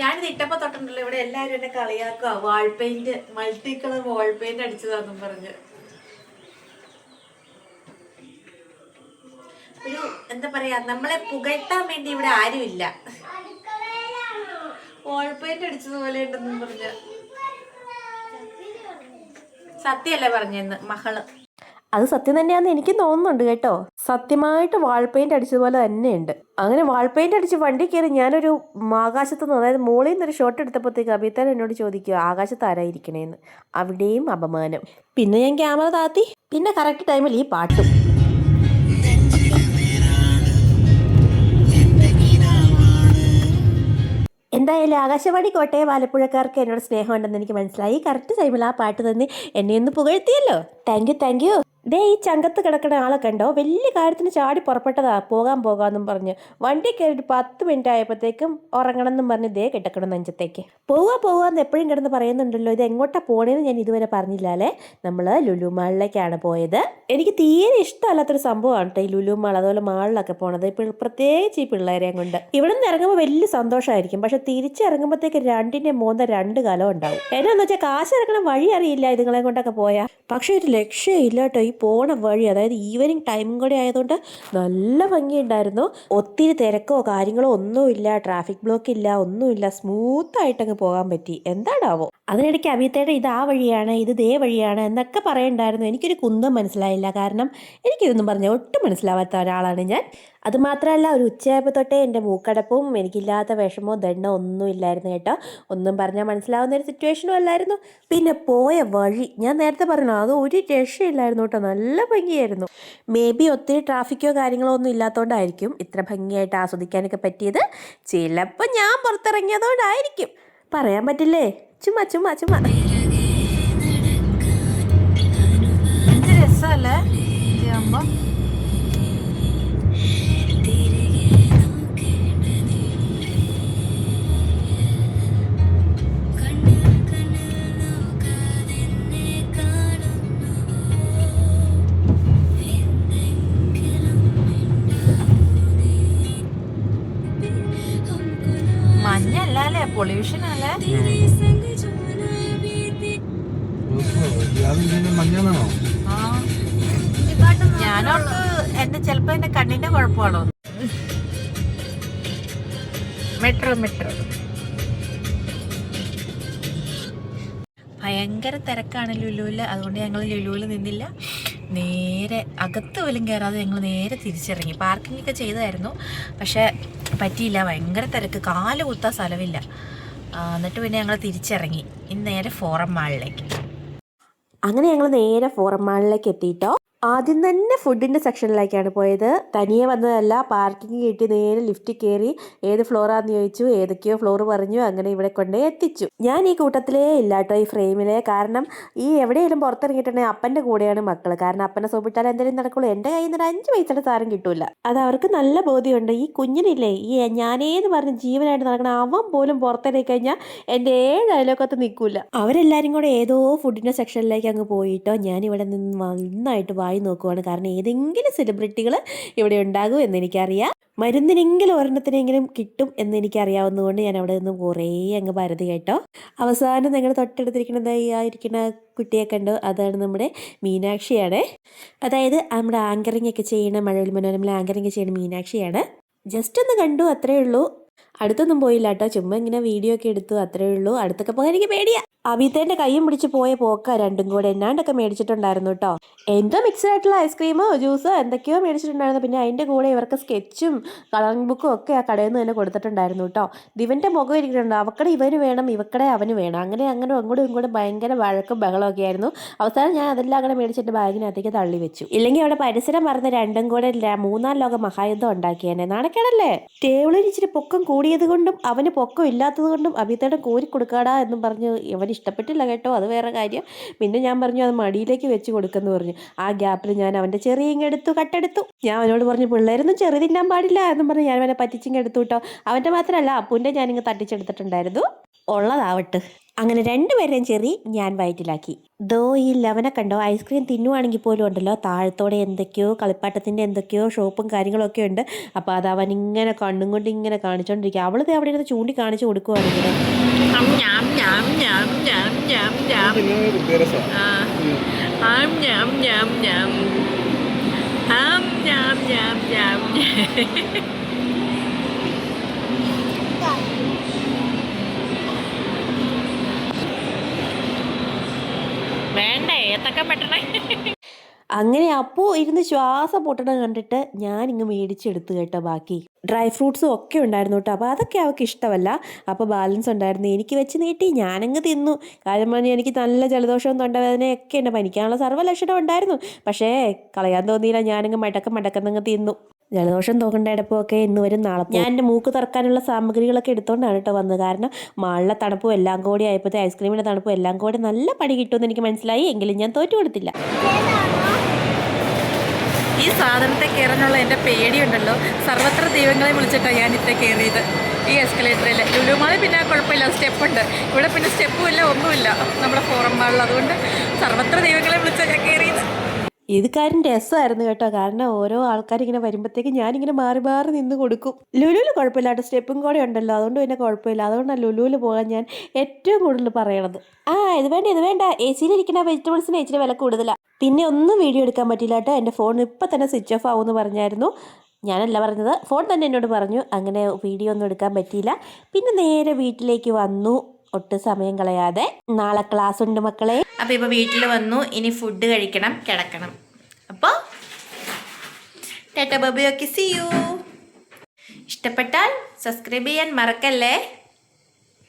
ഞാനിത് ഇട്ടപ്പോ തൊട്ടുണ്ടല്ലോ ഇവിടെ എല്ലാരും എന്നെ കളിയാക്കുക. Wall paint multi colour wall paint അടിച്ചതാന്നും പറഞ്ഞ്. ഒരു എന്താ പറയാ നമ്മളെ പുകഴ്ത്താൻ വേണ്ടി ഇവിടെ ആരുമില്ല. വാൾ പെയിന്റ് അടിച്ചതുപോലെ ഉണ്ടെന്നും പറഞ്ഞ. സത്യല്ലേ പറഞ്ഞെന്ന് മകൾ? അത് സത്യം തന്നെയാന്ന് എനിക്ക് തോന്നുന്നുണ്ട് കേട്ടോ. സത്യമായിട്ട് വാൾ പെയിന്റ് അടിച്ചതുപോലെ തന്നെയുണ്ട്. അങ്ങനെ വാൾ പെയിന്റ് അടിച്ച് വണ്ടി കയറി ഞാനൊരു ആകാശത്ത് നിന്ന് അതായത് മുകളിൽ നിന്നൊരു ഷോട്ട് എടുത്തപ്പോഴത്തേക്ക് അഭിത്താൻ എന്നോട് ചോദിക്കുക ആകാശത്ത് ആരായിരിക്കണേന്ന്? അവിടെയും അപമാനം. പിന്നെ ഞാൻ ക്യാമറ താത്തി. പിന്നെ കറക്റ്റ് ടൈമിൽ ഈ പാട്ടും. എന്തായാലും ആകാശവാണി കോട്ടയം ആലപ്പുഴക്കാർക്ക് എന്നോട് സ്നേഹമുണ്ടെന്ന് എനിക്ക് മനസ്സിലായി. കറക്റ്റ് ടൈമിൽ ആ പാട്ട് തന്നെ എന്നെ ഒന്ന് പുകഴ്ത്തിയല്ലോ. താങ്ക് യു താങ്ക് യു ദേ ഈ ചങ്കത്ത് കിടക്കുന്ന ആളെ കണ്ടോ? വലിയ കാര്യത്തിന് ചാടി പുറപ്പെട്ടതാ. പോകാൻ പോകാമെന്നും പറഞ്ഞ്. വണ്ടി കയറിയിട്ട് പത്ത് മിനിറ്റ് ആയപ്പോഴത്തേക്കും ഉറങ്ങണം എന്നും പറഞ്ഞ് ദേ കിടക്കണം നെഞ്ചത്തേക്ക്. പോവാ പോവാന്ന് എപ്പോഴും കിടന്ന് പറയുന്നുണ്ടല്ലോ. ഇത് എങ്ങോട്ടാ പോണേന്ന് ഞാൻ ഇതുവരെ പറഞ്ഞില്ലാലേ നമ്മൾ ലുലു മാളിലേക്കാണ് പോയത്. എനിക്ക് തീരെ ഇഷ്ടമല്ലാത്തൊരു സംഭവമാണ് കേട്ടോ ഈ ലുലു മാൾ അതുപോലെ മാളിലൊക്കെ പോണത്. പ്രത്യേകിച്ച് ഈ പിള്ളേരെയും കൊണ്ട്. ഇവിടെ നിന്ന് ഇറങ്ങുമ്പോൾ വലിയ സന്തോഷമായിരിക്കും പക്ഷെ തിരിച്ചിറങ്ങുമ്പോഴത്തേക്ക് രണ്ടിന്റെ മൂന്ന് രണ്ട് കാലം ഉണ്ടാവും. എന്നാന്ന് വെച്ചാൽ കാശ് ഇറങ്ങണം വഴി അറിയില്ല ഇതുങ്ങളെ കൊണ്ടൊക്കെ പോയാൽ പക്ഷേ ഒരു ലക്ഷ്യമില്ല കേട്ടോ ഈ പോണ വഴി അതായത് ഈവനിങ് ടൈമും കൂടെ ആയതുകൊണ്ട് നല്ല ഭംഗിയുണ്ടായിരുന്നു. ഒത്തിരി തിരക്കോ കാര്യങ്ങളോ ഒന്നുമില്ല ട്രാഫിക് ബ്ലോക്ക് ഇല്ല ഒന്നുമില്ല. സ്മൂത്ത് ആയിട്ടങ്ങ് പോകാൻ പറ്റി. എന്താണാവോ? അതിനിടയ്ക്ക് അഭിത്തേടെ ഇത് ആ വഴിയാണ് ഇത് ദേ വഴിയാണ് എന്നൊക്കെ പറയണ്ടായിരുന്നു. എനിക്കൊരു കുന്തം മനസ്സിലായില്ല. കാരണം എനിക്കിതൊന്നും പറഞ്ഞ ഒട്ടും മനസ്സിലാവാത്ത ഒരാളാണ് ഞാൻ. അതുമാത്രമല്ല ഒരു ഉച്ചയായപ്പോൾ തൊട്ടേ എന്റെ മൂക്കടപ്പും എനിക്കില്ലാത്ത വിഷമോ ദണ്ണോ ഒന്നും ഇല്ലായിരുന്നു കേട്ടോ. ഒന്നും പറഞ്ഞാൽ മനസ്സിലാവുന്ന ഒരു സിറ്റുവേഷനും അല്ലായിരുന്നു. പിന്നെ പോയ വഴി ഞാൻ നേരത്തെ പറഞ്ഞു അത് ഒരു രക്ഷയില്ലായിരുന്നു കേട്ടോ. നല്ല ഭംഗിയായിരുന്നു. മേ ബി ഒത്തിരി ട്രാഫിക്കോ കാര്യങ്ങളോ ഒന്നും ഇല്ലാത്തതുകൊണ്ടായിരിക്കും ഇത്ര ഭംഗിയായിട്ട് ആസ്വദിക്കാനൊക്കെ പറ്റിയത്. ചിലപ്പോൾ ഞാൻ പുറത്തിറങ്ങിയതുകൊണ്ടായിരിക്കും പറയാൻ പറ്റില്ലേ? ചുമ്മാ ചുമ്മാ ചുമ്മാ പൊല്യൂഷൻ അല്ലേ. ഞാനോർക്ക് എന്റെ ചെലപ്പോ എന്റെ കണ്ണിന്റെ കുഴപ്പമാണോ മെട്രോ മെട്രോ. ഭയങ്കര തിരക്കാണ് ലുലുവിൽ അതുകൊണ്ട് ഞങ്ങൾ ലുലുവിൽ നിന്നില്ല. നേരെ അകത്ത് പോലും കയറാതെ ഞങ്ങൾ നേരെ തിരിച്ചിറങ്ങി. പാർക്കിംഗ് ഒക്കെ ചെയ്തായിരുന്നു. പക്ഷേ പറ്റിയില്ല. ഭയങ്കര തിരക്ക്. കാൽ കുത്താൻ സ്ഥലമില്ല. എന്നിട്ട് പിന്നെ ഞങ്ങൾ തിരിച്ചിറങ്ങി. ഇന്ന് നേരെ ഫോറം മാളിലേക്ക്. അങ്ങനെ ഞങ്ങൾ നേരെ ഫോറം മാളിലേക്ക് എത്തിയിട്ടോ ആദ്യം തന്നെ ഫുഡിന്റെ സെക്ഷനിലേക്കാണ് പോയത്. തനിയെ വന്നതല്ല പാർക്കിംഗ് കിട്ടി നേരെ ലിഫ്റ്റ് കയറി ഏത് ഫ്ലോറാന്ന് ചോദിച്ചു ഏതൊക്കെയോ ഫ്ലോർ പറഞ്ഞു അങ്ങനെ ഇവിടെ കൊണ്ടേ എത്തിച്ചു. ഞാൻ ഈ കൂട്ടത്തിലേ ഇല്ല കേട്ടോ ഈ ഫ്രെയിമിലെ കാരണം ഈ എവിടെയെങ്കിലും പുറത്തിറങ്ങിയിട്ടുണ്ടെങ്കിൽ അപ്പന്റെ കൂടെയാണ് മക്കൾ കാരണം അപ്പനെ സോപ്പിട്ടാൽ എന്തെങ്കിലും നടക്കുള്ളൂ. എന്റെ കയ്യിൽ നിന്ന് അഞ്ച് പൈസയുടെ സാരം കിട്ടൂല. അത് അവർക്ക് നല്ല ബോധ്യമുണ്ട്. ഈ കുഞ്ഞിനില്ലേ ഈ ഞാനേന്ന് പറഞ്ഞ് ജീവനായിട്ട് നടക്കണം അവൻ പോലും പുറത്തിറങ്ങി കഴിഞ്ഞാൽ എന്റെ ഏഴ് അയലോക്കത്ത് നിൽക്കൂല. അവരെല്ലാവരും കൂടെ ഏതോ ഫുഡിന്റെ സെക്ഷനിലേക്ക് അങ്ങ് പോയിട്ടോ. ഞാനിവിടെ നിന്ന് നന്നായിട്ട് വായി നോക്കുവാണ്. കാരണം ഏതെങ്കിലും സെലിബ്രിറ്റികൾ ഇവിടെ ഉണ്ടാകും എന്ന് എനിക്കറിയാം. മരുന്നിനെങ്കിലും ഒരെണ്ണത്തിനെങ്കിലും കിട്ടും എന്ന് എനിക്കറിയാവുന്നതുകൊണ്ട് ഞാൻ അവിടെ നിന്ന് കുറേ അങ്ങ് പരതി കേട്ടോ. അവസാനം ഞങ്ങൾ തൊട്ടടുത്തിരിക്കുന്നത് ആയിരിക്കുന്ന കുട്ടിയെ കണ്ടു. അതാണ് നമ്മുടെ മീനാക്ഷിയാണ്. അതായത് നമ്മുടെ ആങ്കറിംഗ് ഒക്കെ ചെയ്യുന്ന മഴവിൽ മനോരമയിൽ ആങ്കറിംഗ് ചെയ്യുന്ന മീനാക്ഷിയാണ്. ജസ്റ്റ് ഒന്ന് കണ്ടു അത്രേ ഉള്ളൂ. അടുത്തൊന്നും പോയില്ല കേട്ടോ. ചുമ്മാ ഇങ്ങനെ വീഡിയോ ഒക്കെ എടുത്തു അത്രേ ഉള്ളൂ. അടുത്തൊക്കെ പോകാൻ എനിക്ക് പേടിയാ. അബിതേന്റെ കൈയും പിടിച്ച് പോയ പോക്ക രണ്ടും കൂടെ. എന്നാണ്ടൊക്കെ മേടിച്ചിട്ടുണ്ടായിരുന്നു കേട്ടോ. എന്തോ മിക്സ്ഡ് ആയിട്ടുള്ള ഐസ്ക്രീമോ ജ്യൂസോ എന്തൊക്കെയോ മേടിച്ചിട്ടുണ്ടായിരുന്നു. പിന്നെ അതിന്റെ കൂടെ ഇവർക്ക് സ്കെച്ചും കളറിംഗ് ബുക്കും ഒക്കെ ആ കടയിൽ നിന്ന് തന്നെ കൊടുത്തിട്ടുണ്ടായിരുന്നു കേട്ടോ. ദിവന്റെ മുഖം ഇരിക്കുന്നുണ്ട്. അവക്കടെ ഇവന് വേണം ഇവക്കടെ അവന് വേണം. അങ്ങനെ അങ്ങനെ അങ്ങോട്ടും ഇങ്ങോട്ടും ഭയങ്കര വഴക്കും ബഹളമൊക്കെ ആയിരുന്നു. അവസാനം ഞാൻ അതെല്ലാം അങ്ങനെ മേടിച്ചിട്ട് ബാഗിനകത്തേക്ക് തള്ളി വെച്ചു. ഇല്ലെങ്കിൽ അവിടെ പരിസരം മറന്ന് രണ്ടും കൂടെ മൂന്നാം ലോക മഹായുദ്ധം ഉണ്ടാക്കിയേനെ. നാണക്കേടല്ലേ? ടേബിളിൽ ഇച്ചിരി പൊക്കം കൂടിയത് കൊണ്ടും അവന് പൊക്കം ഇല്ലാത്തത് കൊണ്ടും അഭിതയുടെ കോരി കൊടുക്കാടാ എന്നും പറഞ്ഞു ഇവൻ ഇഷ്ടപ്പെട്ടില്ല കേട്ടോ. അത് വേറെ കാര്യം. പിന്നെ ഞാൻ പറഞ്ഞു അത് മടിയിലേക്ക് വെച്ച് കൊടുക്കുന്നു പറഞ്ഞു. ആ ഗ്യാപ്പിൽ ഞാൻ അവന്റെ ചെറിയ എടുത്തു കട്ടെടുത്തു ഞാൻ അവനോട് പറഞ്ഞു പിള്ളേരൊന്നും ചെറിയ തിന്നാൻ പാടില്ല എന്നും പറഞ്ഞ് ഞാൻ അവനെ പറ്റിച്ചിങ്ങെടുത്തു കേട്ടോ. അവന്റെ മാത്രമല്ല അപ്പൂന്റെ ഞാനിങ്ങ് തട്ടിച്ചെടുത്തിട്ടുണ്ടായിരുന്നു. ഉള്ളതാവട്ടെ. അങ്ങനെ രണ്ടുപേരെയും ചെറി ഞാൻ വയറ്റിലാക്കി. ദോ ഈ ലവനെ കണ്ടോ? ഐസ്ക്രീം തിന്നുവാണെങ്കിൽ പോലും ഉണ്ടല്ലോ. താഴത്തോടെ എന്തൊക്കെയോ കളിപ്പാട്ടത്തിന്റെ എന്തൊക്കെയോ ഷോപ്പും കാര്യങ്ങളൊക്കെ ഉണ്ട്. അപ്പോൾ അത് അവൻ ഇങ്ങനെ കണ്ണും കൊണ്ട് ഇങ്ങനെ കാണിച്ചുകൊണ്ടിരിക്കുക അവളത് അവിടെ ഇരുന്ന് ചൂണ്ടി കാണിച്ചു കൊടുക്കുവാണെങ്കിൽ ഞം, ഞം, ഏത്തക്കം പെട്ടണേ? അങ്ങനെ അപ്പോ ഇരുന്ന് ശ്വാസം പൊട്ടണം കണ്ടിട്ട് ഞാൻ ഇങ്ങ് മേടിച്ചെടുത്തു കേട്ടോ ബാക്കി. ഡ്രൈ ഫ്രൂട്ട്സും ഒക്കെ ഉണ്ടായിരുന്നു കേട്ടോ. അപ്പോൾ അതൊക്കെ അവൾക്ക് ഇഷ്ടമല്ല. അപ്പോൾ ബാലൻസ് ഉണ്ടായിരുന്നു. എനിക്ക് വെച്ച് നീട്ടി ഞാനങ്ങ് തിന്നു. കാര്യം പറഞ്ഞാൽ എനിക്ക് നല്ല ജലദോഷവും തൊണ്ടവേദനയൊക്കെ ഉണ്ട്. പനിക്കാനുള്ള സർവലക്ഷണം ഉണ്ടായിരുന്നു. പക്ഷേ കളയാൻ തോന്നിയില്ല. ഞാനങ്ങ് മടക്കം മടക്കുന്നങ്ങ് തിന്നു. ജലദോഷം തോക്കണ്ടപ്പോൾ ഇന്ന് വരും നാളെ. ഞാൻ എന്റെ മൂക്ക് തുറക്കാനുള്ള സാമഗ്രികളൊക്കെ എടുത്തുകൊണ്ടാണ് കേട്ടോ വന്നത്. കാരണം മാളിലെ തണുപ്പും എല്ലാം കൂടി ആയപ്പോഴത്തെ ഐസ്ക്രീമിന്റെ തണുപ്പ് എല്ലാം കൂടി നല്ല പണി കിട്ടുമെന്ന് എനിക്ക് മനസ്സിലായി. എങ്കിലും ഞാൻ തോറ്റു കൊടുത്തില്ല. ഈ സാധനത്തെ കയറാനുള്ള എന്റെ പേടിയുണ്ടല്ലോ. സർവത്ര ദൈവങ്ങളെ വിളിച്ചിട്ടാണ് ഞാൻ ഇത്ര കയറിയത്. ഈ എസ്കലേറ്ററിൽ ലുലുമാളിൽ പിന്നെ കുഴപ്പമില്ല. സ്റ്റെപ്പുണ്ട്. ഇവിടെ പിന്നെ സ്റ്റെപ്പും ഇല്ല ഒന്നുമില്ല. നമ്മുടെ ഫോറം മാളിൽ. അതുകൊണ്ട് സർവത്ര ദൈവങ്ങളെ വിളിച്ചാണ് ഞാൻ കയറിയത്. ഇത് കാര്യം രസമായിരുന്നു കേട്ടോ. കാരണം ഓരോ ആൾക്കാർ ഇങ്ങനെ വരുമ്പോഴത്തേക്ക് ഞാനിങ്ങനെ മാറി മാറി നിന്ന് കൊടുക്കും. ലുലുവിൽ കുഴപ്പമില്ലാട്ടോ സ്റ്റെപ്പും കൂടെ ഉണ്ടല്ലോ. അതുകൊണ്ട് പിന്നെ കുഴപ്പമില്ല. അതുകൊണ്ടാണ് ലുലുവിൽ പോകാൻ ഞാൻ ഏറ്റവും കൂടുതൽ പറയണത്. ആ ഇത് വേണ്ട ഇത് വേണ്ട. എ സിയിലിരിക്കുന്ന വെജിറ്റബിൾസിന് ഇച്ചിരി വില കൂടുതലാണ് പിന്നെ ഒന്നും വീഡിയോ എടുക്കാൻ പറ്റില്ല കേട്ടോ. എന്റെ ഫോൺ ഇപ്പം തന്നെ സ്വിച്ച് ഓഫ് ആവുമെന്ന് പറഞ്ഞായിരുന്നു. ഞാനല്ല പറഞ്ഞത്. ഫോൺ തന്നെ എന്നോട് പറഞ്ഞു. അങ്ങനെ വീഡിയോ ഒന്നും എടുക്കാൻ പറ്റിയില്ല. പിന്നെ നേരെ വീട്ടിലേക്ക് വന്നു. ഒട്ടും സമയം കളയാതെ. നാളെ ക്ലാസ് ഉണ്ട് മക്കളെ. അപ്പോൾ ഇപ്പൊ വീട്ടിൽ വന്നു. ഇനി ഫുഡ് കഴിക്കണം കിടക്കണം. അപ്പോൾ ടാറ്റ ബബിയൊക്കെ സി യു ഇഷ്ടപ്പെട്ടാൽ സബ്സ്ക്രൈബ് ചെയ്യാൻ മറക്കല്ലേ?